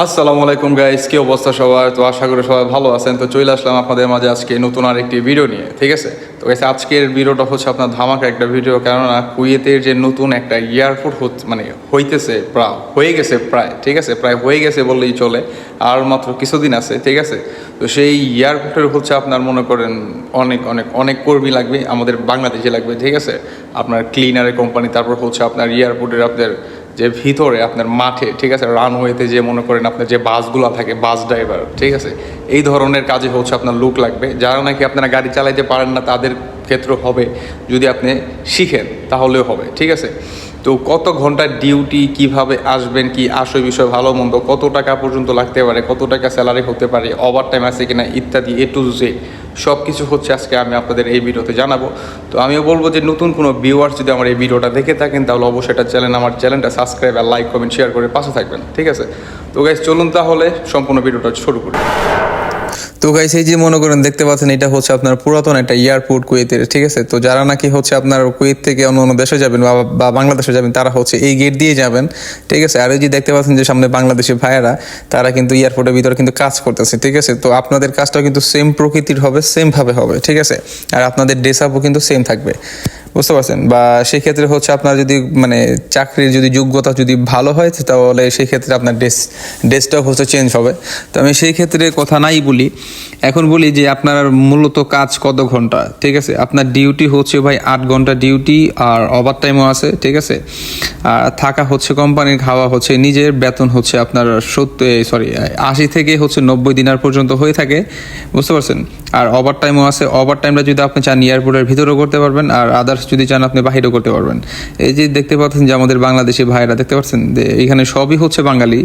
আসসালামু আলাইকুম গাইস কি অবস্থা সবার? তো আশা করি সবাই ভালো আছেন। তো চলে আসলাম আপনাদের মাঝে আজকে নতুন আর একটি ভিডিও নিয়ে, ঠিক আছে? তো গাইস আজকের ভিডিওটা হচ্ছে আপনার ধামাকা একটা ভিডিও কেননা কুয়েতের যে নতুন একটা এয়ারপোর্ট মানে হইতেছে প্রায় হয়ে গেছে প্রায়, ঠিক আছে? প্রায় হয়ে গেছে বললেই চলে, আর মাত্র কিছুদিন আছে, ঠিক আছে? তো সেই এয়ারপোর্টের হচ্ছে আপনার মনে করেন অনেক অনেক অনেক কর্মী লাগবে, আমাদের বাংলাদেশে লাগবে, ঠিক আছে? আপনার ক্লিনারের কোম্পানি তারপর হচ্ছে আপনার এয়ারপোর্টের আপনার যে ভিতরে আপনার মাঠে, ঠিক আছে রানওয়েতে যে মনে করেন আপনার যে বাসগুলো থাকে, বাস ড্রাইভার ঠিক আছে, এই ধরনের কাজে হচ্ছে আপনার লুক লাগবে। যারা নাকি আপনারা গাড়ি চালাইতে পারেন না, তাদের ক্ষেত্রে হবে যদি আপনি শিখেন, তাহলেও হবে, ঠিক আছে। তো কত ঘণ্টা ডিউটি কীভাবে আসবেন, কি আসে বিষয়, ভালো মন্দ, কত টাকা পর্যন্ত লাগতে পারে, কত টাকা স্যালারি হতে পারে ওভার টাইম আছে কিনা, ইত্যাদি এ টু জে সব কিছু হচ্ছে আজকে আমি আপনাদের এই ভিডিওতে জানাব। তো আমিও বলব যে নতুন কোনো ভিউয়ার্স যদি আমার এই ভিডিওটা দেখে থাকেন, তাহলে অবশ্যই এটা চ্যানেল, আমার চ্যানেলটা সাবস্ক্রাইব আর লাইক কমেন্ট শেয়ার করে পাশে থাকবেন। ঠিক আছে? তো গাইজ চলুন তাহলে সম্পূর্ণ ভিডিওটা শুরু করি। তো গাইস এই যে মনে করেন, দেখতে পাচ্ছেন, এটা হচ্ছে আপনার পুরাতন একটা এয়ারপোর্ট কুয়েতের, ঠিক আছে? তো যারা নাকি হচ্ছে আপনার কুয়েত থেকে অন্য অন্য দেশে যাবেন বা বাংলাদেশে যাবেন, তারা হচ্ছে এই গেট দিয়ে যাবেন, ঠিক আছে? আর এই যে দেখতে পাচ্ছেন যে সামনে বাংলাদেশি ভাইয়েরা, তারা কিন্তু এয়ারপোর্টের ভিতরে কিন্তু কাজ করতেছে, ঠিক আছে? তো আপনাদের কাজটাও কিন্তু সেম প্রকৃতির হবে সেম ভাবে হবে, ঠিক আছে? আর আপনাদের ড্রেস আপও কিন্তু সেম থাকবে। বুঝতে পারছেন? বা সেই ক্ষেত্রে হচ্ছে আপনার যদি মানে চাকরির যদি যোগ্যতা যদি ভালো হয়, তাহলে সেই ক্ষেত্রে আপনার ড্রেস, ড্রেসটাও হচ্ছে চেঞ্জ হবে। তো আমি সেই ক্ষেত্রে কথা নাই বলি। এখন বলি যে আপনার মূলত কাজ কত ঘণ্টা? ঠিক আছে? আপনার ডিউটি হচ্ছে ভাই আট ঘণ্টা ডিউটি আর ওভার টাইমও আছে, ঠিক আছে? আর থাকা হচ্ছে কোম্পানির খাওয়া হচ্ছে নিজের, বেতন হচ্ছে আপনার সত্তর সরি আশি থেকে হচ্ছে নব্বই দিনার পর্যন্ত হয়ে থাকে। বুঝতে পারছেন? আর ওভার টাইমও আছে। ওভার টাইমটা যদি আপনি চান এয়ারপোর্টের ভিতরেও করতে পারবেন, আর আদার্স যদি চান আপনি বাহিরেও করতে পারবেন। এই যে দেখতে পাচ্ছেন যে আমাদের বাংলাদেশি ভাইরা দেখতে পাচ্ছেন? যে এখানে সবই হচ্ছে বাঙালি।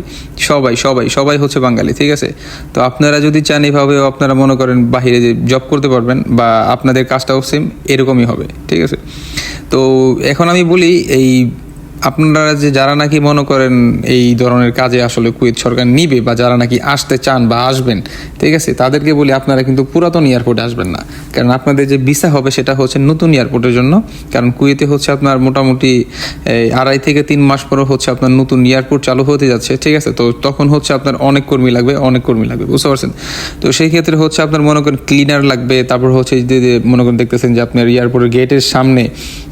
সবাই সবাই সবাই হচ্ছে বাঙালি, ঠিক আছে? তো আপনারা যদি চান এভাবেও আপনারা মনে করেন বাহিরে যে জব করতে পারবেন বা আপনাদের কাজটাও সেম এরকমই হবে, ঠিক আছে? তো এখন আমি বলি এই আপনারা যে যারা নাকি মনে করেন এই ধরনের কাজে আসলে কুয়েত সরকার নিবে বা যারা নাকি আসতে চান বা আসবেন, ঠিক আছে? তাদেরকে বলি আপনারা কিন্তু পুরাতন এয়ারপোর্টে আসবেন না। কারণ আপনাদের যে ভিসা হবে সেটা হচ্ছে নতুন এয়ারপোর্টের জন্য। কারণ কুয়েতে হচ্ছে আপনার মোটামুটি আড়াই থেকে তিন মাস পরে হচ্ছে আপনার নতুন এয়ারপোর্ট চালু হতে যাচ্ছে, ঠিক আছে? তো তখন হচ্ছে আপনার অনেক কর্মী লাগবে, অনেক কর্মী লাগবে, বুঝতে পারছেন? তো সেই ক্ষেত্রে হচ্ছে আপনার মনে করেন ক্লিনার লাগবে, তারপর হচ্ছে যে মনে করেন দেখতেছেন যে আপনার এয়ারপোর্টের গেটের সামনে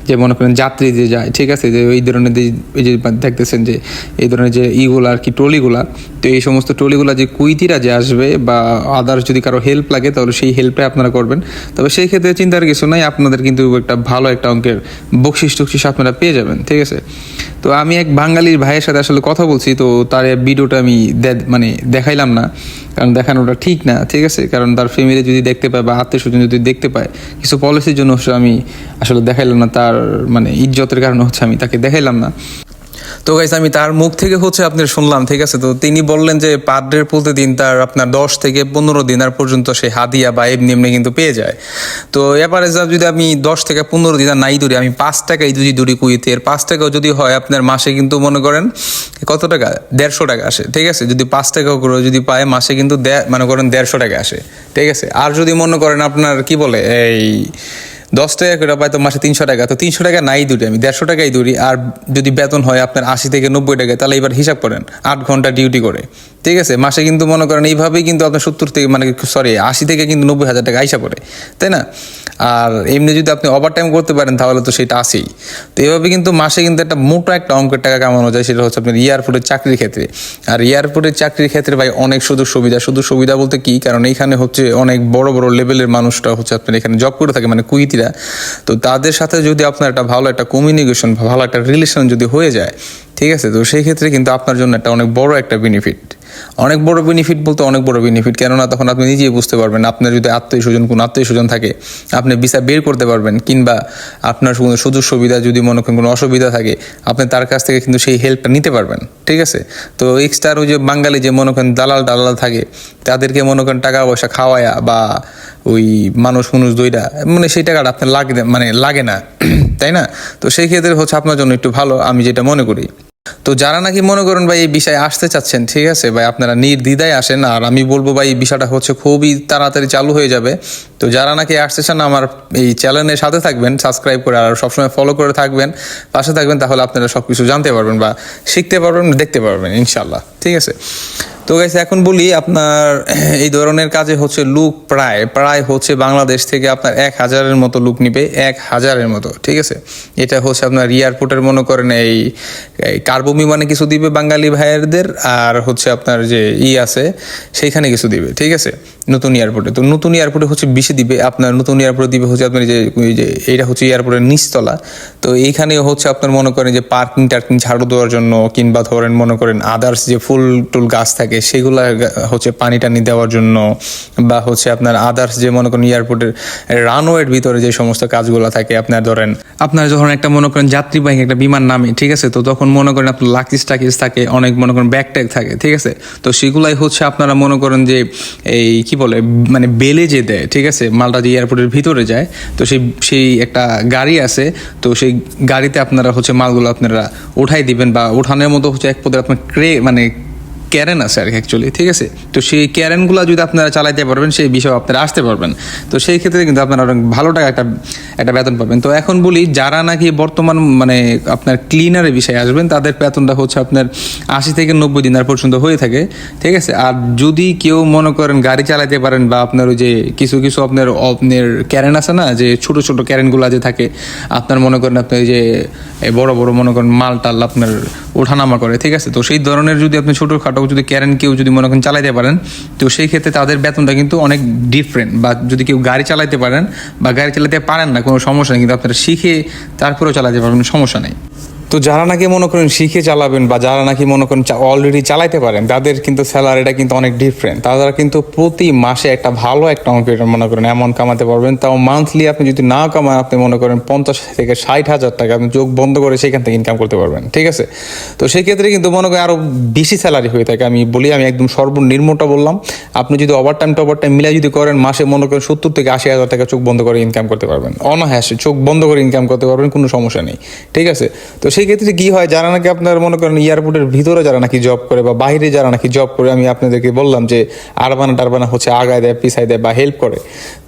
যে মনে করেন যাত্রী যে যায়, ঠিক আছে? যে এই ধরনের যে, এই যে দেখতেছেন যে, এই ধরনের যে ইগুলা আর কি ট্রলিগুলা, তো এই সমস্ত ট্রলিগুলা যে কুইতিরা যে আসবে বা আদার্স যদি কারও হেল্প লাগে, তাহলে সেই হেল্পটাই আপনারা করবেন। তবে সেই ক্ষেত্রে চিন্তার কিছু নাই, আপনাদের কিন্তু একটা ভালো একটা অঙ্কের বকশিস টকশিস আপনারা পেয়ে যাবেন, ঠিক আছে? তো আমি এক বাঙালির ভাইয়ের সাথে আসলে কথা বলছি, তো তার ভিডিওটা আমি মানে দেখাইলাম না, কারণ দেখানোটা ঠিক না, ঠিক আছে? কারণ তার ফ্যামিলি যদি দেখতে পায় বা আত্মীয় স্বজন যদি দেখতে পায়, কিছু পলিসির জন্য আমি আসলে দেখাইলাম না, তার মানে ইজ্জতের কারণে হচ্ছে আমি তাকে দেখাইলাম না। তো গাইস আমি তার মুখ থেকে হচ্ছে আপনি শুনলাম, ঠিক আছে? তো তিনি বললেন যে পার ডে প্রতিদিন তার আপনার দশ থেকে পনেরো দিনার পর্যন্ত সে হাদিয়া বা এমনি এমনি কিন্তু পেয়ে যায়। তো এবারে যদি আমি দশ থেকে পনেরো দিনার নাই ধরি আমি পাঁচ টাকাই যদি ধরি কুইতে এর পাঁচ টাকাও যদি হয় আপনার মাসে কিন্তু মনে করেন কত টাকা? দেড়শো টাকা আসে, ঠিক আছে? যদি পাঁচ টাকা করে যদি পায়, মাসে কিন্তু মনে করেন দেড়শো টাকা আসে, ঠিক আছে? আর যদি মনে করেন আপনার কি বলে, এই দশ টাকা করে পাই তো মাসে তিনশো টাকা, তো তিনশো টাকা নাই দূরি আমি দেড়শো টাকাই দূরি আর যদি বেতন হয় আপনার আশি থেকে নব্বই টাকা, তাহলে এবার হিসাব করেন, আট ঘণ্টা ডিউটি করে, ঠিক আছে? মাসে কিন্তু মনে করেন এইভাবেই কিন্তু আপনার সত্তর থেকে মানে সরি আশি থেকে কিন্তু নব্বই হাজার টাকা আইসা পড়ে, তাই না? আর এমনি যদি আপনি ওভার টাইম করতে পারেন, তাহলে তো সেটা আসেই তো এভাবে কিন্তু মাসে কিন্তু একটা মোটা একটা অঙ্কের টাকা কামানো যায়, সেটা হচ্ছে আপনার এয়ারপোর্টের চাকরির ক্ষেত্রে। আর এয়ারপোর্টের চাকরির ক্ষেত্রে ভাই অনেক সুযোগ সুবিধা শুধু সুবিধা বলতে কি? কারণ এইখানে হচ্ছে অনেক বড় বড় লেভেলের মানুষরা হচ্ছে আপনার এখানে জব করে থাকে মানে কুইতিরা। তো তাদের সাথে যদি আপনার একটা ভালো একটা কমিউনিকেশন ভালো একটা রিলেশন যদি হয়ে যায়, ঠিক আছে? তো সেই ক্ষেত্রে কিন্তু আপনার জন্য একটা অনেক বড় একটা বেনিফিট অনেক বড় বেনিফিট বলতে অনেক বড় বেনিফিট কেননা তখন আপনি নিজেই বুঝতে পারবেন, আপনার যদি আত্মীয় স্বজন কোনো আত্মীয় স্বজন থাকে, আপনি ভিসা বের করতে পারবেন, কিংবা আপনার কোনো সুযোগ সুবিধা যদি মনে করেন কোনো অসুবিধা থাকে, আপনি তার কাছ থেকে কিন্তু সেই হেল্পটা নিতে পারবেন, ঠিক আছে? তো এক্সট্রা ওই যে বাঙালি যে মনে করেন দালাল দালাল থাকে, তাদেরকে মনে করেন টাকা পয়সা খাওয়ায়া বা ওই মানুষ মানুষ দইটা মানে সেই টাকাটা আপনার লাগে মানে লাগে না, তাই না? তো সেই ক্ষেত্রে হচ্ছে আপনার জন্য একটু ভালো, আমি যেটা মনে করি। তো যারা নাকি মনে করেন ভাই এই বিষয়ে আসতে চাচ্ছেন, ঠিক আছে, ভাই আপনারা নির্দ্বিধায় আসেন। আর আমি বলব ভাই, এই বিষয়টা হচ্ছে খুবই তাড়াতাড়ি চালু হয়ে যাবে। তো যারা নাকি আসতে চান, আমার এই চ্যানেলের সাথে থাকবেন সাবস্ক্রাইব করে আর সবসময় ফলো করে থাকবেন, পাশে থাকবেন, তাহলে আপনারা সব কিছু জানতে পারবেন বা শিখতে পারবেন, দেখতে পারবেন ইনশাল্লাহ ঠিক আছে? তো গাইস এখন বলি আপনার, এই ধরনের কাজে হচ্ছে লুক প্রায় প্রায় হচ্ছে বাংলাদেশ থেকে আপনার এক হাজারের মতো লুক নিবে, এক হাজারের মতো, ঠিক আছে? এটা হচ্ছে আপনার এয়ারপোর্টের মনে করেন এই এই কার্বো বিমানে কিছু দিবে বাঙালি ভাইয়েরদের, আর হচ্ছে আপনার যে ই আছে, সেইখানে কিছু দিবে, ঠিক আছে? নতুন এয়ারপোর্টে তো নতুন এয়ারপোর্টে হচ্ছে বেশি দিবে, আপনার নতুন এয়ারপোর্টে দিবে হচ্ছে আপনার যে যে, এইটা হচ্ছে এয়ারপোর্টের নিচতলা। তো এইখানে হচ্ছে আপনার মনে করেন যে পার্কিং টার্কিং ঝাড়ু দেওয়ার জন্য, কিংবা ধরেন মনে করেন আদার্স যে ফুল টুল গাছ থাকে সেগুলা গা- হচ্ছে পানি টানি দেওয়ার জন্য বা হচ্ছে আপনার আদার্স যে মনে করেন এয়ারপোর্টের রানওয়ের ভিতরে যে সমস্ত কাজগুলো থাকে, আপনার ধরেন, আপনার যখন একটা মনে করেন যাত্রীবাহী একটা বিমান নামে, ঠিক আছে? তো তখন মনে করেন আপনার লাকিস টাকিস থাকে, অনেক মনে করেন ব্যাগ ট্যাগ থাকে, ঠিক আছে? তো সেগুলাই হচ্ছে আপনারা মনে করেন যে এই কি বলে মানে বেলে যে দেয়, ঠিক আছে? মালটা যে এয়ারপোর্টের ভিতরে যায়, তো সেই সেই একটা গাড়ি আছে, তো সেই গাড়িতে আপনারা হচ্ছে মালগুলো আপনারা উঠাই দিবেন বা ওঠানোর মতো হচ্ছে এক পদের আপনার ক্রে মানে ক্যারেন আছে আর অ্যাকচুয়ালি ঠিক আছে? তো সেই ক্যারেনগুলো যদি আপনারা চালাইতে পারবেন, সেই বিষয়ে আপনারা আসতে পারবেন। তো সেই ক্ষেত্রে কিন্তু আপনারা অনেক ভালো টাকা একটা একটা বেতন পাবেন। তো এখন বলি, যারা নাকি বর্তমান মানে আপনার ক্লিনারের বিষয়ে আসবেন, তাদের বেতনটা হচ্ছে আপনার আশি থেকে নব্বই দিনার পর্যন্ত হয়ে থাকে, ঠিক আছে? আর যদি কেউ মনে করেন গাড়ি চালাতে পারেন বা আপনার ওই যে কিছু কিছু আপনার আপনার ক্যারেন আছে না, যে ছোট ছোট ক্যারেনগুলো যে থাকে, আপনার মনে করেন আপনি ওই যে বড় বড় মনে করেন মাল টাল আপনার ওঠানামা করে, ঠিক আছে? তো সেই ধরনের যদি আপনি ছোটোখাটো যদি ক্যারেন কেউ যদি মনে করেন চালাইতে পারেন, তো সেই ক্ষেত্রে তাদের বেতনটা কিন্তু অনেক ডিফারেন্ট বা যদি কেউ গাড়ি চালাইতে পারেন বা গাড়ি চালাতে পারেন না, কোনো সমস্যা নেই, কিন্তু আপনারা শিখে তারপরেও চালাতে পারবেন, সমস্যা নেই। তো যারা নাকি মনে করেন শিখে চালাবেন বা যারা নাকি মনে করেন অলরেডি চালাইতে পারেন, তাদের কিন্তু স্যালারিটা কিন্তু অনেক ডিফারেন্ট তারা কিন্তু প্রতি মাসে একটা ভালো একটা অঙ্কের মনে করেন এমন কামাতে পারবেন। তাও মান্থলি আপনি যদি না কামান আপনি মনে করেন পঞ্চাশ থেকে ষাট হাজার টাকা আপনি চোখ বন্ধ করে সেখান থেকে ইনকাম করতে পারবেন, ঠিক আছে? তো সেই ক্ষেত্রে কিন্তু মনে করেন আরও বেশি স্যালারি হয়ে থাকে। আমি বলি, আমি একদম সর্বনিম্নটা বললাম। আপনি যদি ওভার টাইম টভার টাইম মিলাই যদি করেন, মাসে মনে করেন সত্তর থেকে আশি হাজার টাকা চোখ বন্ধ করে ইনকাম করতে পারবেন। অনাহাসে চোখ বন্ধ করে ইনকাম করতে পারবেন, কোনো সমস্যা নেই, ঠিক আছে? তো সেই ক্ষেত্রে কি হয়, যারা নাকি আপনার মনে করেন এয়ারপোর্টের ভিতরে যারা নাকি জব করে বা বাইরে যারা নাকি জব করে, আমি আপনাদেরকে বললাম যে আরবানা টারবানা হচ্ছে আগায় দেয় পিছাই দেয় বা হেল্প করে।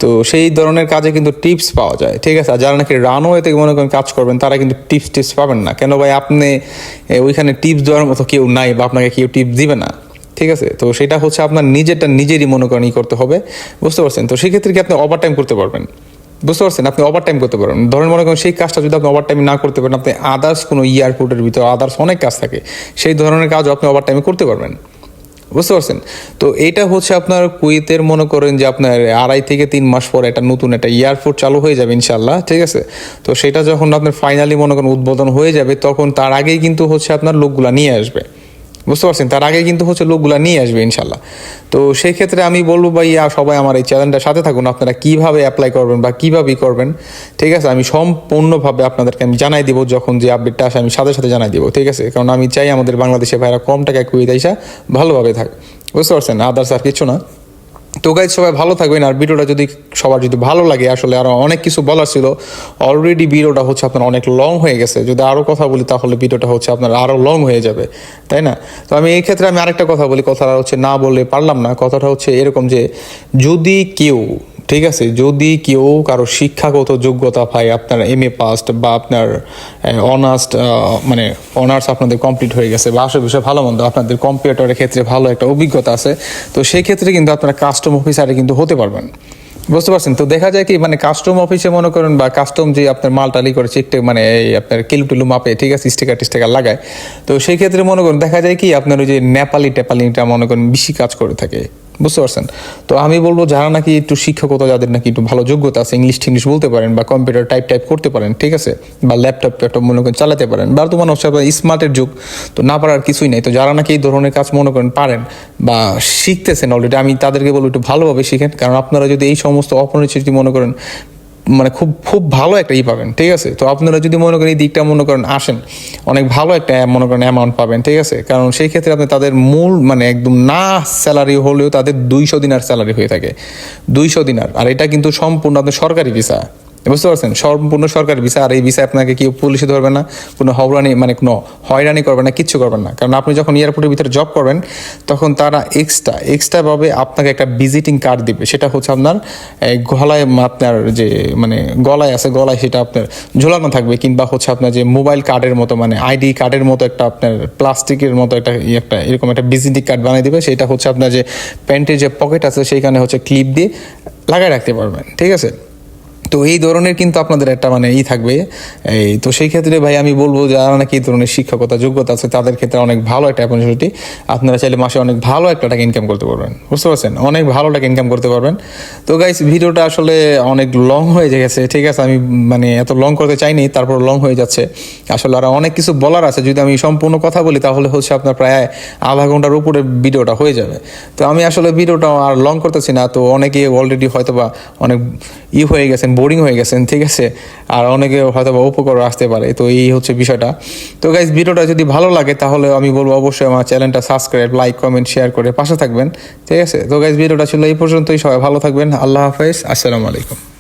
তো সেই ধরনের কাজে কিন্তু টিপস পাওয়া যায়, ঠিক আছে? আর যারা নাকি রানওয়ে থেকে মনে করেন কাজ করবেন, তারা কিন্তু টিপস টিপস পাবেন না। কেন ভাই, আপনি ওইখানে টিপস দেওয়ার মতো কেউ নাই বা আপনাকে কেউ টিপস দিবে না, ঠিক আছে? তো সেটা হচ্ছে আপনার নিজেরটা নিজেরই মনে করেন করতে হবে, বুঝতে পারছেন? তো সেক্ষেত্রে কি আপনি ওভার টাইম করতে পারবেন? বুঝতে পারছেন? আপনি ওভার টাইম করতে পারেন। ধরেন মনে করেন সেই কাজটা যদি আপনি ওভার টাইম না করতে পারেন, আপনি আদার্স কোনো এয়ারপোর্টের ভিতরে আদার্স অনেক কাজ থাকে। সেই ধরনের কাজও আপনি ওভার টাইমে করতে পারবেন। বুঝতে পারছেন? তো এটা হচ্ছে আপনার কুয়েতের মনে করেন যে আপনার আড়াই থেকে তিন মাস পর একটা নতুন একটা এয়ারপোর্ট চালু হয়ে যাবে ইনশাল্লাহ ঠিক আছে? তো সেটা যখন আপনার ফাইনালি মনে করেন উদ্বোধন হয়ে যাবে, তখন তার আগেই কিন্তু হচ্ছে আপনার লোকগুলা নিয়ে আসবে। বুঝতে পারছেন? তার আগে কিন্তু হচ্ছে লোকগুলো নিয়ে আসবে ইনশাল্লাহ। তো সেই ক্ষেত্রে আমি বলব, ভাই সবাই আমার এই চ্যানেলটার সাথে থাকুন। আপনারা কীভাবে অ্যাপ্লাই করবেন বা কীভাবে করবেন, ঠিক আছে? আমি সম্পূর্ণভাবে আপনাদেরকে আমি জানাই দিব, যখন যে আপডেটটা আসে আমি সাথে সাথে জানাই দিব, ঠিক আছে? কারণ আমি চাই আমাদের বাংলাদেশে ভাইরা কম টাকায় কুইতে আইসা ভালোভাবে থাক বুঝতে পারছেন? আদার্স আর কিছু না। তো গাইজ সবাই ভালো থাকবেন। আর ভিডিওটা যদি সবার যদি ভালো লাগে, আসলে আরও অনেক কিছু বলার ছিল। অলরেডি ভিডিওটা হচ্ছে আপনার অনেক লং হয়ে গেছে। যদি আরও কথা বলি, তাহলে ভিডিওটা হচ্ছে আপনার আরও লং হয়ে যাবে। তাই না? তো আমি এই ক্ষেত্রে আমি আরেকটা কথা বলি। কথাটা হচ্ছে না বলে পারলাম না। কথাটা হচ্ছে এরকম যে, যদি কেউ ঠিক আছে, যদি কেউ কারও শিক্ষাগত যোগ্যতা পায়, আপনার এম এ পাস্ট বা আপনার অনার্স মানে অনার্স আপনাদের কমপ্লিট হয়ে গেছে বা আসল বিষয় ভালো মন্দ, আপনাদের কম্পিউটারের ক্ষেত্রে ভালো একটা অভিজ্ঞতা আছে, তো সেই ক্ষেত্রে কিন্তু আপনারা কাস্টম অফিসারে কিন্তু হতে পারবেন। বুঝতে পারছেন? তো দেখা যায় কি মানে কাস্টম অফিসে মনে করেন বা কাস্টম যে আপনার মাল টালি করে চেকটে মানে এই আপনার কিলু টিলু মাপে, ঠিক আছে স্টিকার টিস্টিকার লাগায়, তো সেই ক্ষেত্রে মনে করেন দেখা যায় কি, আপনার ওই যে নেপালি টেপালিটা মনে করেন বেশি কাজ করে থাকে। বুঝতে পারছেন? তো আমি বলব যারা নাকি একটু শিক্ষকতা যাদের নাকি একটু ভালো যোগ্যতা আছে ইংলিশ টিংলিশ বলতে পারেন বা কম্পিউটার টাইপ টাইপ করতে পারেন, ঠিক আছে? বা ল্যাপটপ ট্যাপটপ মনে করেন চালাতে পারেন। বর্তমানে হচ্ছে আপনার স্মার্টের যুগ, তো না পারার কিছুই নেই। তো যারা নাকি এই ধরনের কাজ মনে করেন পারেন বা শিখতেছেন অলরেডি আমি তাদেরকে বলব একটু ভালোভাবে শিখেন। কারণ আপনারা যদি এই সমস্ত অপরিচিতি মনে করেন মানে খুব খুব ভালো একটা ই পাবেন, ঠিক আছে? তো আপনারা যদি মনে করেন এই দিকটা মনে করেন আসেন, অনেক ভালো একটা মনে করেন অ্যামাউন্ট পাবেন, ঠিক আছে? কারণ সেই ক্ষেত্রে আপনি তাদের মূল মানে একদম না স্যালারি হলেও তাদের দুইশো দিনার স্যালারি হয়ে থাকে। দুইশো দিনার, আর এটা কিন্তু সম্পূর্ণ আপনার সরকারি ভিসা বুঝতে পারছেন? সম্পূর্ণ সরকারি ভিসা আর এই ভিসা আপনাকে কেউ পুলিশে ধরবে না, কোনো হবরানি মানে কোনো হয়রানি করবে না, কিচ্ছু করবেন না। কারণ আপনি যখন এয়ারপোর্টের ভিতরে জব করবেন, তখন তারা এক্সট্রা এক্সট্রাভাবে আপনাকে একটা ভিজিটিং কার্ড দিবে। সেটা হচ্ছে আপনার গলায় আপনার যে মানে গলায় আছে, গলায় সেটা আপনার ঝোলানো থাকবে, কিংবা হচ্ছে আপনার যে মোবাইল কার্ডের মতো মানে আইডি কার্ডের মতো একটা আপনার প্লাস্টিকের মতো একটা একটা, এরকম একটা ভিজিটিং কার্ড বানিয়ে দেবে। সেটা হচ্ছে আপনার যে প্যান্টের যে পকেট আছে, সেইখানে হচ্ছে ক্লিপ দিয়ে লাগাই রাখতে পারবেন। ঠিক আছে? তো এই ধরনের কিন্তু আপনাদের একটা মানে ই থাকবে। এই তো সেই ক্ষেত্রে ভাই আমি বলব যারা নাকি এই ধরনের শিক্ষকতা, যোগ্যতা আছে, তাদের ক্ষেত্রে অনেক ভালো একটা অপরচুনিটি আপনারা চাইলে মাসে অনেক ভালো একটা টাকা ইনকাম করতে পারবেন। বুঝতে পারছেন? অনেক ভালো টাকা ইনকাম করতে পারবেন। তো গাইস ভিডিওটা আসলে অনেক লং হয়ে গেছে। ঠিক আছে, আমি মানে এত লং করতে চাইনি, তারপর লং হয়ে যাচ্ছে। আসলে আর অনেক কিছু বলার আছে। যদি আমি সম্পূর্ণ কথা বলি, তাহলে হচ্ছে আপনার প্রায় আধা ঘণ্টার উপরে ভিডিওটা হয়ে যাবে। তো আমি আসলে ভিডিওটা আর লং করতেছি না। তো অনেকে অলরেডি হয়তো বা অনেক ই হয়ে গেছেন বোরিং হয়ে গেছেন, ঠিক আছে? আর অনেকে হয়তো বা উপকার আসতে পারে, তো এই হচ্ছে বিষয়টা। তো গাইজ ভিডিওটা যদি ভালো লাগে, তাহলে আমি বলব অবশ্যই আমার চ্যানেলটা সাবস্ক্রাইব লাইক কমেন্ট শেয়ার করে পাশে থাকবেন, ঠিক আছে? তো গাইজ ভিডিওটা ছিল এই পর্যন্তই, সবাই ভালো থাকবেন, আল্লাহ হাফেজ, আসসালামু আলাইকুম।